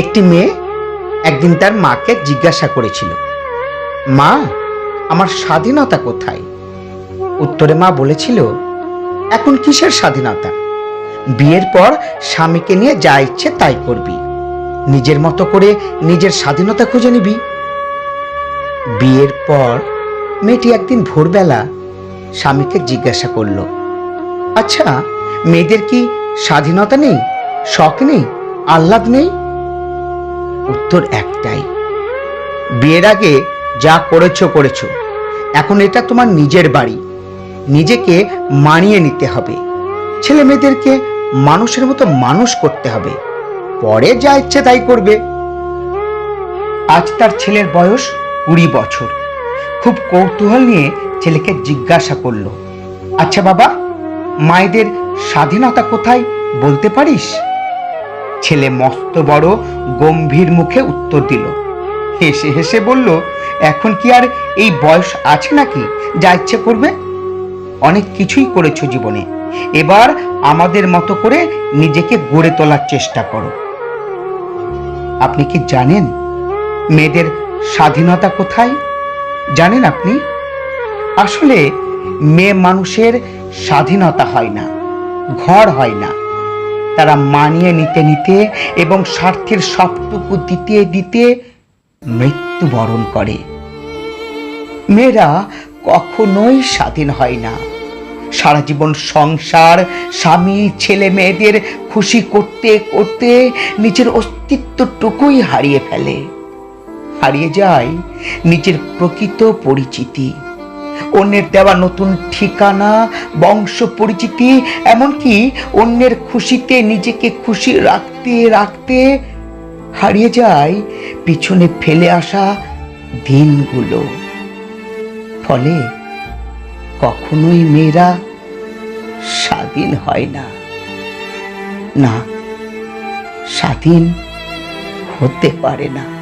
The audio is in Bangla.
একটি মেয়ে একদিন তার মাকে জিজ্ঞাসা করেছিল, মা, আমার স্বাধীনতা কোথায়? উত্তরে মা বলেছিল, এখন কিসের স্বাধীনতা? বিয়ের পর স্বামীকে নিয়ে যা ইচ্ছে তাই করবি। নিজের মতো করে নিজের স্বাধীনতা খুঁজে নিবি। বিয়ের পর মেয়েটি একদিন ভোরবেলা স্বামীকে জিজ্ঞাসা করল আচ্ছা মেয়েদের কি স্বাধীনতা নেই, শখ নেই, আহ্লাদ নেই? উত্তর একটাই। বিয়ের আগে যা করেছ করেছ। এখন এটা তোমার নিজের বাড়ি। নিজেকে মানিয়ে নিতে হবে। ছেলে মেয়েদেরকে মানুষের মতো মানুষ করতে হবে। পরে যা ইচ্ছে তাই করবে। আজ তার ছেলের বয়স কুড়ি বছর। খুব কৌতূহল নিয়ে ছেলেকে জিজ্ঞাসা করল আচ্ছা বাবা, মায়েদের স্বাধীনতা কোথায় বলতে পারিস? ছেলে মস্ত বড় গম্ভীর মুখে উত্তর দিল। হেসে হেসে বলল, এখন কি আর এই বয়স আছে নাকি? যা ইচ্ছে করবে। অনেক কিছুই করেছ জীবনে। এবার আমাদের মতো করে নিজেকে গড়ে তোলার চেষ্টা করো। আপনি কি জানেন মেয়েদের স্বাধীনতা কোথায়? জানেন আপনি? আসলে মেয়ে মানুষের স্বাধীনতা হয় না, ঘর হয় না। তারা মানিয়ে নিতে নিতে এবং স্বার্থের সবটুকু দিতে দিতে মৃত্যুবরণ করে। মেয়েরা কখনোই স্বাধীন হয় না। সারা জীবন সংসার, স্বামী, ছেলে, মেয়েদের খুশি করতে করতে নিজের অস্তিত্বটুকুই হারিয়ে ফেলে। হারিয়ে যায় নিজের প্রকৃত পরিচিতি। অন্যের দেওয়া নতুন ঠিকানা, বংশ পরিচিতি, এমনকি অন্যের খুশিতে নিজেকে খুশি রাখতে রাখতে হারিয়ে যায় পিছনে ফেলে আসা দিনগুলো। ফলে কখনোই মেয়েরা স্বাধীন হয় না। না, স্বাধীন হতে পারে না।